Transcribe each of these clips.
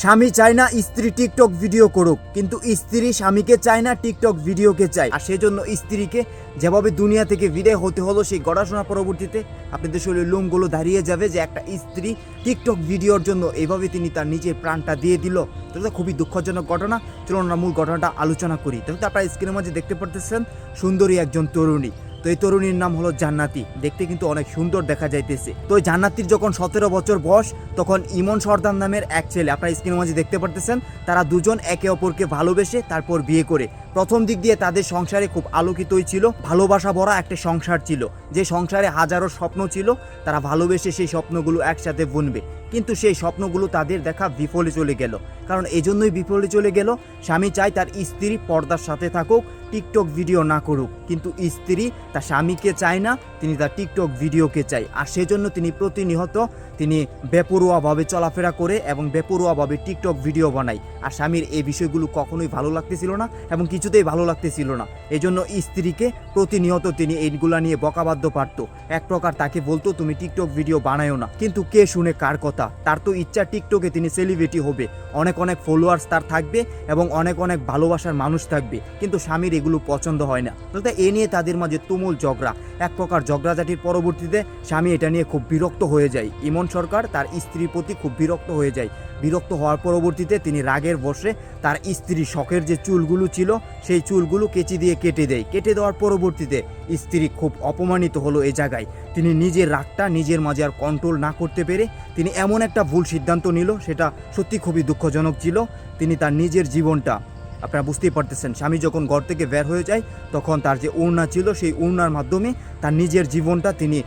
স্বামী চায় না স্ত্রী টিকটক ভিডিও করুক, কিন্তু স্ত্রী স্বামীকে চায় না টিকটক ভিডিওকে চায়। আর সেজন্য স্ত্রীকে যেভাবে দুনিয়া থেকে বিদায় হতে হলো, সেই গড়াশোনা পরবর্তীতে আপনাদের শরীরের লোমগুলো দাঁড়িয়ে যাবে যে একটা স্ত্রী টিকটক ভিডিওর জন্য এভাবে তিনি তার নিজের প্রাণটা দিয়ে দিল। তো খুবই দুঃখজনক ঘটনা। চলুন আমরা মূল ঘটনাটা আলোচনা করি। তো আপনারা স্ক্রিনের মাঝে দেখতে পারতেছেন, সুন্দরী একজন তরুণী। তো এই তরুণীর নাম হলো জান্নাতি। দেখতে কিন্তু অনেক সুন্দর দেখা যাইতেছে। তো জান্নাতির যখন সতেরো বছর বয়স, তখন ইমন সর্দার নামের এক ছেলে, আপনার স্ক্রিনের মাঝে দেখতে পারতেছেন, তারা দুজন একে অপরকে ভালোবেসে তারপর বিয়ে করে। প্রথম দিক দিয়ে তাদের সংসারে খুব আলোকিতই ছিল, ভালোবাসা ভরা একটা সংসার ছিল। যে সংসারে হাজারো স্বপ্ন ছিল, তারা ভালোবেসে সেই স্বপ্নগুলো একসাথে বুনবে। কিন্তু সেই স্বপ্নগুলো তাদের দেখা বিফলে চলে গেল। কারণ এজন্যই বিফলে চলে গেল, স্বামী চায় তার স্ত্রী পর্দার সাথে থাকুক টিকটক ভিডিও না করুক। কিন্তু স্ত্রী তার স্বামীকে চায় না, তিনি তার টিকটক ভিডিওকে চায়। আর সেজন্য তিনি প্রতিনিয়ত তিনি বেপরোয়াভাবে চলাফেরা করে এবং বেপরোয়াভাবে টিকটক ভিডিও বানায়। আর স্বামীর এই বিষয়গুলো কখনোই ভালো লাগতেছিল না এবং কিছুতেই ভালো লাগতেছিল না। এজন্য স্ত্রীকে প্রতিনিয়ত তিনি এইগুলা নিয়ে বকাবাদ্য পারত। এক প্রকার তাকে বলতো, তুমি টিকটক ভিডিও বানায়ও না। কিন্তু কে শুনে কার কথা? তার তো ইচ্ছা টিকটকে তিনি সেলিব্রিটি হবে। অনেক অনেক ফলোয়ার্স তার থাকবে এবং অনেক অনেক ভালোবাসার মানুষ থাকবে। কিন্তু স্বামীর এগুলো পছন্দ হয় না। তো এ নিয়ে তাদের মাঝে তুমুল ঝগড়া। এক প্রকার ঝগড়াঝাটির পরবর্তীতে স্বামী এটা নিয়ে খুব বিরক্ত হয়ে যায়। ইমন সরকার তার স্ত্রীর প্রতি খুব বিরক্ত হয়ে যায়। বিরক্ত হওয়ার পরবর্তীতে তিনি রাগের বসে তার স্ত্রী শখের যে চুলগুলো ছিল, সেই চুলগুলো কেচি দিয়ে কেটে দেয়। কেটে দেওয়ার পরবর্তীতে স্ত্রী খুব অপমানিত হলো এ জায়গায়। তিনি নিজের রাগটা নিজের মাঝে আর কন্ট্রোল না করতে পেরে তিনি এমন একটা ভুল সিদ্ধান্ত নিল, সেটা সত্যি খুবই দুঃখজনক ছিল। তিনি তার নিজের জীবনটা, আপনারা বুঝতেই পারতেছেন, স্বামী যখন ঘর থেকে বের হয়ে যায়, তখন তার যে উড়না ছিল, সেই উড়নার মাধ্যমে তার নিজের জীবনটা তিনি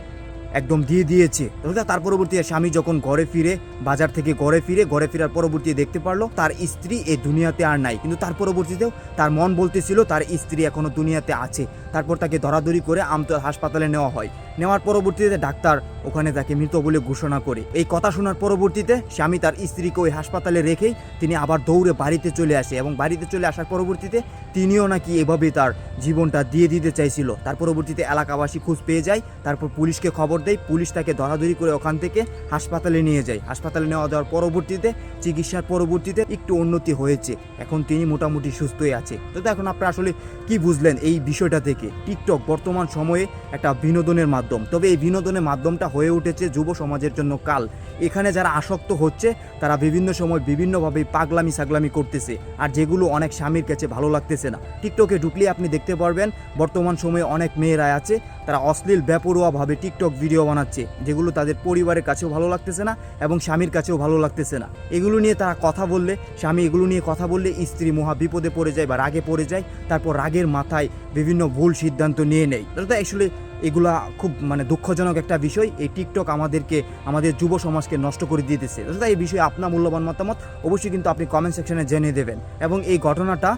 একদম দিয়ে দিয়েছে। তার পরবর্তী স্বামী যখন ঘরে ফিরে, বাজার থেকে ঘরে ফিরে, ঘরে ফেরার পরবর্তী দেখতে পারল, তার স্ত্রী এই দুনিয়াতে আর নাই। কিন্তু তার পরবর্তীতেও তার মন বলতেছিল, তার স্ত্রী এখনও দুনিয়াতে আছে। তারপর তাকে ধরাধরি করে আমতল হাসপাতালে নেওয়া হয়। নেওয়ার পরবর্তীতে ডাক্তার ওখানে তাকে মৃত বলে ঘোষণা করে। এই কথা শোনার পরবর্তীতে স্বামী তার স্ত্রীকে ওই হাসপাতালে রেখেই তিনি আবার দৌড়ে বাড়িতে চলে আসে এবং বাড়িতে চলে আসার পরবর্তীতে তিনিও নাকি এভাবে তার জীবনটা দিয়ে দিতে চাইছিল। তার পরবর্তীতে এলাকাবাসী খোঁজ পেয়ে যায়, তারপর পুলিশকে খবর দেয়, পুলিশ তাকে ধরাধরি করে ওখান থেকে হাসপাতালে নিয়ে যায়। হাসপাতালে নেওয়া দেওয়ার পরবর্তীতে চিকিৎসার পরবর্তীতে একটু উন্নতি হয়েছে। এখন তিনি মোটামুটি সুস্থই আছে। তো এখন আপনারা আসলে কি বুঝলেন এই বিষয়টা থেকে? টিকটক বর্তমান সময়ে একটা বিনোদনের মাধ্যম। তবে এই বিনোদনের মাধ্যমটা হয়ে উঠেছে যুব সমাজের জন্য কাল। এখানে যারা আসক্ত হচ্ছে, তারা বিভিন্ন সময় বিভিন্নভাবে পাগলামি সাগলামি করতেছে, আর যেগুলো অনেক স্বামীর কাছে ভালো লাগতেছে না। টিকটকে ঢুকলে আপনি দেখতে পারবেন, বর্তমান সময়ে অনেক মেয়েরা আছে, তারা অশ্লীল, বেপরোয়াভাবে টিকটক ভিডিও বানাচ্ছে, যেগুলো তাদের পরিবারের কাছেও ভালো লাগতেছে না এবং স্বামীর কাছেও ভালো লাগতেছে না। এগুলো নিয়ে তারা কথা বললে, স্বামী এগুলো নিয়ে কথা বললে স্ত্রী মহা বিপদে পড়ে যায় বা রাগে পড়ে যায়, তারপর রাগের মাথায় বিভিন্ন ভুল সিদ্ধান্ত নিয়ে নেয়। তাহলে আসলে এগুলা খুব মানে দুঃখজনক একটা বিষয়। এই টিকটক আমাদেরকে, আমাদের যুব সমাজকে নষ্ট করে দিতেছে এই বিষয়ে আপনার মূল্যবান মতামত অবশ্যই কিন্তু আপনি কমেন্ট সেকশনে জেনে দেবেন। এবং এই ঘটনাটা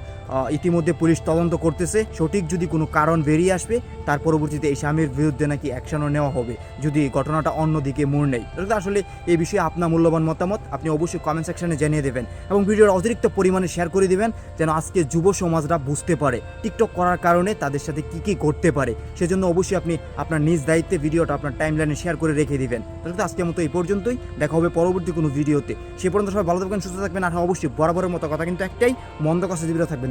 ইতিমধ্যে পুলিশ তদন্ত করতেছে। সঠিক যদি কোনো কারণ বেরিয়ে আসবে তার পরবর্তীতে এই স্বামীর বিরুদ্ধে নাকি অ্যাকশনও নেওয়া হবে। যদি ঘটনাটা অন্যদিকে মোড় নেই তাহলে আসলে এই বিষয়ে আপনার মূল্যবান মতামত আপনি অবশ্যই কমেন্ট সেকশনে জানিয়ে দেবেন এবং ভিডিওর অতিরিক্ত পরিমাণে শেয়ার করে দিবেন যেন আজকে যুব সমাজরা বুঝতে পারে টিকটক করার কারণে তাদের সাথে কি কি করতে পারে। সেজন্য অবশ্যই আপনি আপনার নিজ দায়িত্বে ভিডিওটা আপনার টাইমলাইনে শেয়ার করে রেখে দিবেন। তাহলে আজকের মতো এই পর্যন্তই। দেখা হবে পরবর্তী কোনো ভিডিওতে। সে পর্যন্ত সবাই ভালো থাকবেন সুস্থ থাকবেন। আর হ্যাঁ, অবশ্যই বরাবরের মতো কথা কিন্তু একটাই। মন্দ কাছে জীবিত থাকবেন